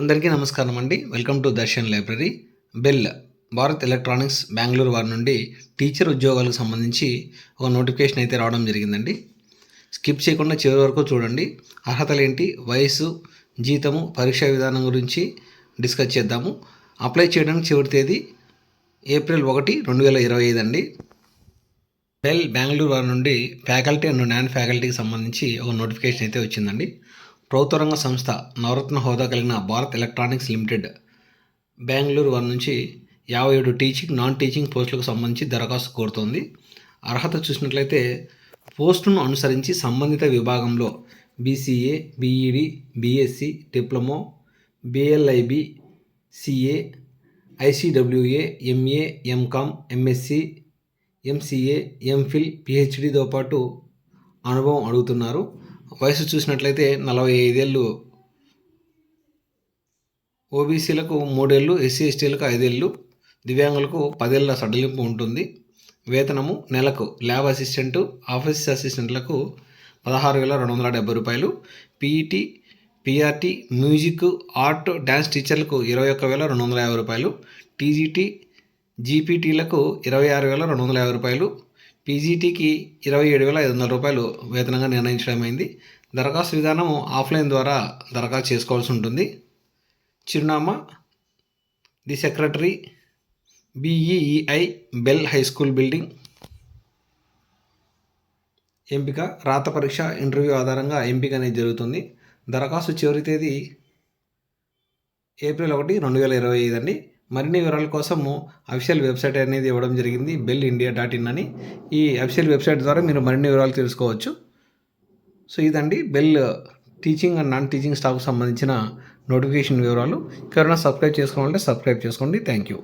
అందరికీ నమస్కారం అండి. Welcome to Darshan library. BEL Bharat electronics Bengaluru వారి నుండి టీచర్ ఉద్యోగాలకు సంబంధించి ఒక నోటిఫికేషన్ అయితే రావడం జరిగిందండి. స్కిప్ చేయకుండా చివరి వరకు చూడండి. అర్హతలు ఏంటి వయసు జీతము పరీక్షా విధానం గురించి డిస్కస్ చేద్దాము. అప్లై చేయడానికి చివరి తేదీ ఏప్రిల్ ఒకటి రెండు వేల ఇరవై ఐదు అండి. బెల్ బెంగళూరు వారి నుండి ఫ్యాకల్టీ అండ్ నాన్ ఫ్యాకల్టీకి సంబంధించి ఒక నోటిఫికేషన్ అయితే వచ్చిందండి. ప్రభుత్వ రంగ సంస్థ నవరత్న హోదా కలిగిన భారత్ ఎలక్ట్రానిక్స్ లిమిటెడ్ బెంగళూరు వారి నుంచి యాభై ఏడు టీచింగ్ నాన్ టీచింగ్ పోస్టులకు సంబంధించి దరఖాస్తు కోరుతోంది. అర్హత చూసినట్లయితే పోస్టును అనుసరించి సంబంధిత విభాగంలో BCA BEd BSc diploma BLIB CA ICWA MA MCom MSc MCA MPhil పిహెచ్డితో పాటు అనుభవం అడుగుతున్నారు. వయసు చూసినట్లయితే నలభై ఐదేళ్ళు. ఓబీసీలకు మూడేళ్ళు ఎస్సీ ఎస్టీలకు ఐదేళ్ళు. దివ్యాంగులకు పదేళ్ళ సడలింపు ఉంటుంది. వేతనము నెలకు. ల్యాబ్ అసిస్టెంటు ఆఫీస్ అసిస్టెంట్లకు పదహారు వేల రెండు వందల డెబ్బై రూపాయలు. PET PRT music art dance టీచర్లకు ఇరవై ఒక్క వేల రెండు వందల యాభై రూపాయలు. టీజీటీ జీపీటీలకు ఇరవై ఆరు వేల రెండు వందల యాభై రూపాయలు. పీజీటీకి ఇరవై ఏడు వేల ఐదు వందల రూపాయలు వేతనంగా నిర్ణయించడమైంది దరఖాస్తు విధానం ఆఫ్లైన్ ద్వారా దరఖాస్తు చేసుకోవాల్సి ఉంటుంది. చిరునామా the secretary BEEI BEL high school building ఎంపిక రాత పరీక్ష ఇంటర్వ్యూ ఆధారంగా ఎంపిక అనేది జరుగుతుంది. దరఖాస్తు చివరి తేదీ ఏప్రిల్ ఒకటి రెండు వేల ఇరవై ఐదు అండి. మరిన్ని వివరాల కోసము అఫీషియల్ వెబ్సైట్ అనేది ఇవ్వడం జరిగింది బెల్ ఇండియా డాట్ ఇన్ అని. ఈ అఫీషియల్ వెబ్సైట్ ద్వారా మీరు మరిన్ని వివరాలు తెలుసుకోవచ్చు. సో ఇదండి. BEL teaching and non teaching స్టాఫ్కి సంబంధించిన నోటిఫికేషన్ వివరాలు. ఎవరైనా సబ్స్క్రైబ్ చేసుకోవాలంటే సబ్స్క్రైబ్ చేసుకోండి. Thank you